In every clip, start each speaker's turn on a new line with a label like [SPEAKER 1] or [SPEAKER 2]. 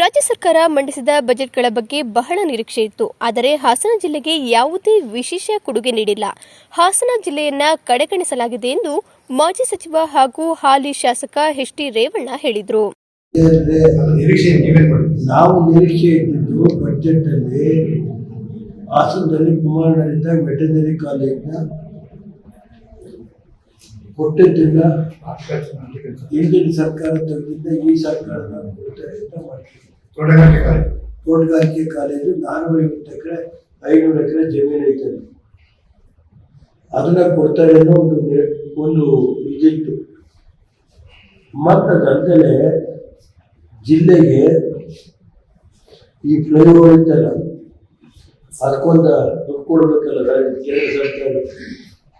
[SPEAKER 1] ರಾಜ್ಯ ಸರ್ಕಾರ ಮಂಡಿಸಿದ ಬಜೆಟ್ಗಳ ಬಗ್ಗೆ ಬಹಳ ನಿರೀಕ್ಷೆ ಇತ್ತು. ಆದರೆ ಹಾಸನ ಜಿಲ್ಲೆಗೆ ಯಾವುದೇ ವಿಶೇಷ ಕೊಡುಗೆ ನೀಡಿಲ್ಲ. ಹಾಸನ ಜಿಲ್ಲೆಯನ್ನ ಕಡೆಗಣಿಸಲಾಗಿದೆ ಎಂದು ಮಾಜಿ ಸಚಿವ ಹಾಗೂ ಹಾಲಿ ಶಾಸಕ ಎಚ್ ಟಿ ರೇವಣ್ಣ ಹೇಳಿದರು.
[SPEAKER 2] ಹಾಸನದಲ್ಲಿ ವೆಟರ್ನರಿ ಕಾಲೇಜ್ನ ಕೊಟ್ಟಿದ್ದನ್ನ ಹಿಂದಿನ ಸರ್ಕಾರ ತೆಗೆದಿದ್ದ ಈ ಸರ್ಕಾರ
[SPEAKER 3] ತೋಟಗಾರಿಕೆ ಕಾಲೇಜು.
[SPEAKER 2] ಐವತ್ತು ಎಕರೆ ಐನೂರು ಎಕರೆ ಜಮೀನು ಐತೆ. ಅದನ್ನ ಕೊಡ್ತಾರೆ ಅನ್ನೋ ಒಂದು ಒಂದು ಇದಿತ್ತು ಮತ್ತು ಅದಲ್ಲದೆ ಜಿಲ್ಲೆಗೆ ಈ ಫ್ಲೈಓವರ್ ಇತ್ತಲ್ಲ ಅದಕ್ಕೊಂದು ದುಡ್ಡು ಕೊಡ್ಬೇಕಲ್ಲ ಕೇಂದ್ರ ಸರ್ಕಾರ.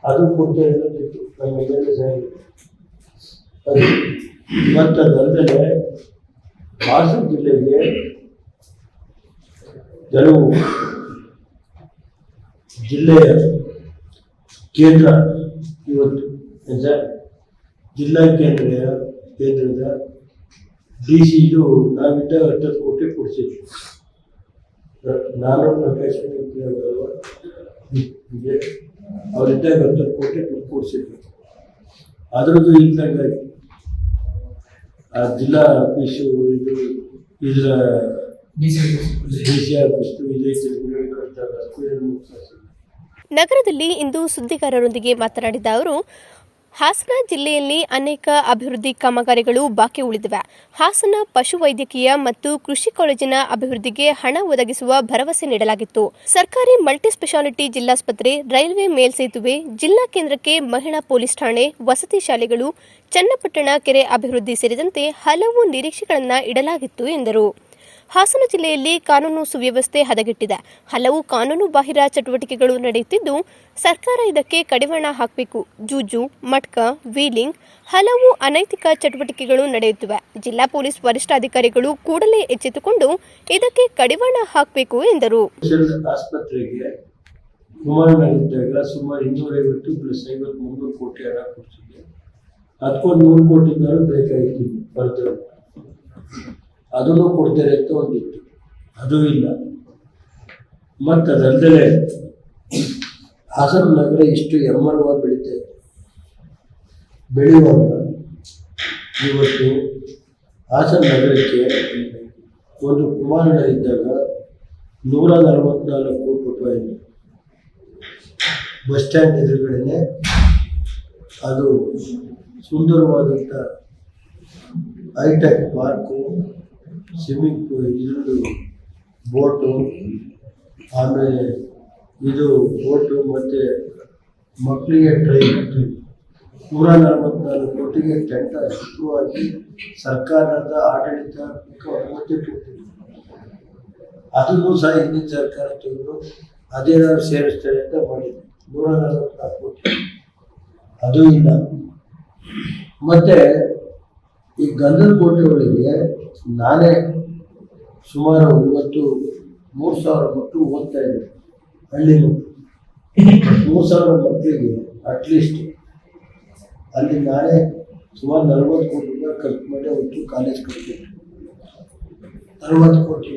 [SPEAKER 2] ಅದು ಕೊಡ್ತಾರೆ ನಮ್ಮ ಎಂ ಸಾಹೇಬ್ ಅದು ಮತ್ತು ಅದಲ್ಲದೆ ಹಾಸನ ಜಿಲ್ಲೆಗೆ ಕೆಲವು ಜಿಲ್ಲೆಯ ಕೇಂದ್ರ ಇವತ್ತು ಜಿಲ್ಲಾ ಕೇಂದ್ರ ಕೇಂದ್ರದ ಡಿ ಸಿ ಇದು ನಾವಿದ್ದ ಹತ್ತತ್ತು ಕೋಟಿ ಕೊಡಿಸಿದ್ವಿ. ನಾನು ಪ್ರಕಾಶ್ ಅವರಿದ್ದಾಗ ಹತ್ತತ್ತು ಕೋಟಿ ಕೊಡಿಸಿದ್ವಿ. ಅದರದ್ದು ಇದ್ದಂಗೆ ಆ ಜಿಲ್ಲಾ ಆಫೀಸು ಇದು, ಇದರ ಡಿ ಸಿ ಆಫೀಸು
[SPEAKER 1] ನಗರದಲ್ಲಿ ಇಂದು ಸುದ್ದಿಗಾರರೊಂದಿಗೆ ಮಾತನಾಡಿದ ಅವರು ಹಾಸನ ಜಿಲ್ಲೆಯಲ್ಲಿ ಅನೇಕ ಅಭಿವೃದ್ಧಿ ಕಾಮಗಾರಿಗಳು ಬಾಕಿ ಉಳಿದಿವೆ. ಹಾಸನ ಪಶುವೈದ್ಯಕೀಯ ಮತ್ತು ಕೃಷಿ ಕಾಲೇಜಿನ ಅಭಿವೃದ್ಧಿಗೆ ಹಣ ಒದಗಿಸುವ ಭರವಸೆ ನೀಡಲಾಗಿತ್ತು. ಸರ್ಕಾರಿ ಮಲ್ಟಿ ಸ್ಪೆಷಾಲಿಟಿ ಜಿಲ್ಲಾಸ್ಪತ್ರೆ, ರೈಲ್ವೆ ಮೇಲ್ಸೇತುವೆ, ಜಿಲ್ಲಾ ಕೇಂದ್ರಕ್ಕೆ ಮಹಿಳಾ ಪೊಲೀಸ್ ಠಾಣೆ, ವಸತಿ ಶಾಲೆಗಳು, ಚನ್ನಪಟ್ಟಣ ಕೆರೆ ಅಭಿವೃದ್ಧಿ ಸೇರಿದಂತೆ ಹಲವು ನಿರೀಕ್ಷೆಗಳನ್ನು ಇಡಲಾಗಿತ್ತು ಎಂದರು. ಹಾಸನ ಜಿಲ್ಲೆಯಲ್ಲಿ ಕಾನೂನು ಸುವ್ಯವಸ್ಥೆ ಹದಗೆಟ್ಟಿದೆ. ಹಲವು ಕಾನೂನು ಬಾಹಿರ ಚಟುವಟಿಕೆಗಳು ನಡೆಯುತ್ತಿದ್ದು, ಸರ್ಕಾರ ಇದಕ್ಕೆ ಕಡಿವಾಣ ಹಾಕಬೇಕು. ಜೂಜು, ಮಟ್ಕ, ವೀಲಿಂಗ್ ಹಲವು ಅನೈತಿಕ ಚಟುವಟಿಕೆಗಳು ನಡೆಯುತ್ತಿವೆ. ಜಿಲ್ಲಾ ಪೊಲೀಸ್ ವರಿಷ್ಠಾಧಿಕಾರಿಗಳು ಕೂಡಲೇ ಎಚ್ಚೆತ್ತುಕೊಂಡು ಇದಕ್ಕೆ ಕಡಿವಾಣ ಹಾಕಬೇಕು ಎಂದರು.
[SPEAKER 2] ಅದಕ್ಕೊಂದು ನೂರು ಕೋಟಿ ಬೇಕಾಗಿತ್ತು. ಅದನ್ನು ಕೊಡ್ತಾರೆ ಅಂತ ಒಂದಿತ್ತು. ಅದು ಇಲ್ಲ. ಮತ್ತು ಅದಲ್ಲದೆ ಹಾಸನ ನಗರ ಇಷ್ಟು ಎಮ್ಮರವಾಗಿ ಬೆಳೀತೇವೆ ಬೆಳೆಯುವಾಗ ಇವತ್ತು ಹಾಸನ ನಗರಕ್ಕೆ ಒಂದು ಕುಮಾರಣ ಇದ್ದಾಗ ನೂರ ನಲವತ್ನಾಲ್ಕು ಕೋಟಿ ರೂಪಾಯಿ ಬಸ್ ಸ್ಟ್ಯಾಂಡ್ ಎದುರುಗಡೆನೆ ಅದು ಸುಂದರವಾದಂಥ hi tech park swimming pool, ಇದು ಬೋಟು, ಆಮೇಲೆ ಇದು ಬೋಟು ಮತ್ತು ಮಕ್ಕಳಿಗೆ ಟ್ರೈನ್ ನೂರ ನಲವತ್ನಾಲ್ಕು ಕೋಟಿಗೆ ಟೆಂಟ ಶುರುವಾಗಿ ಸರ್ಕಾರದ ಆಡಳಿತ ಅನುಮತಿ ಅದಕ್ಕೂ ಸಹ ಹಿಂದಿನ ಸರ್ಕಾರ ತೆಗೆದು ಅದೇನಾದ್ರು ಸೇರಿಸ್ತಾರೆ ಅಂತ ಮಾಡಿದ್ರು. ನೂರ ನಲವತ್ನಾಲ್ಕು ಕೋಟಿ. ಅದು ಇಲ್ಲ. ಮತ್ತೆ ಈ ಗಂಧದ ಕೋಟೆಗಳಿಗೆ ನಾನೇ ಸುಮಾರು ಇವತ್ತು ಮೂರು ಸಾವಿರ ಮಕ್ಕಳು ಓದ್ತಾ ಇದ್ದಾರೆ ಹಳ್ಳಿ ಮೂರು ಸಾವಿರ ಮಕ್ಕಳಿಗೆ ಅಟ್ಲೀಸ್ಟ್ ಅಲ್ಲಿ ನಾನೇ ಸುಮಾರು ನಲವತ್ತು ಕೋಟಿ ರೂಪಾಯಿ ಖರ್ಚು ಮಾಡಿ ಅವತ್ತು ಕಾಲೇಜ್ ಕಟ್ತಿದ್ದೆ ನಲವತ್ತು ಕೋಟಿ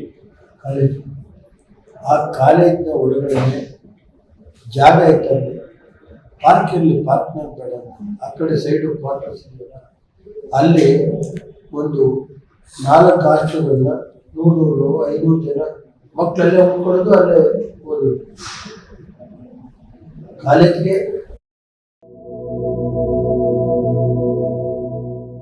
[SPEAKER 2] ಕಾಲೇಜ್ ಆ ಕಾಲೇಜಿನ ಒಳಗಡೆ ಜಾಗ ಇತ್ತು ಪಾರ್ಕ್ ಇರಲಿ ಪಾರ್ಕ್ನಾಗ ಬೇಡ ಆ ಕಡೆ ಸೈಡು ಕ್ವಾರ್ಟರ್ಸ್ ಇದೆಯಲ್ಲ ಅಲ್ಲಿ ಒಂದು ನಾಲ್ಕು ನೂರು ನೂರು ಐನೂರು ಜನ ಮಕ್ಕಳೆಲ್ಲ ಉಳ್ಕೊಳ್ಳೋದು ಅಲ್ಲೇ ಓದೋದು. ಕಾಲೇಜ್ಗೆ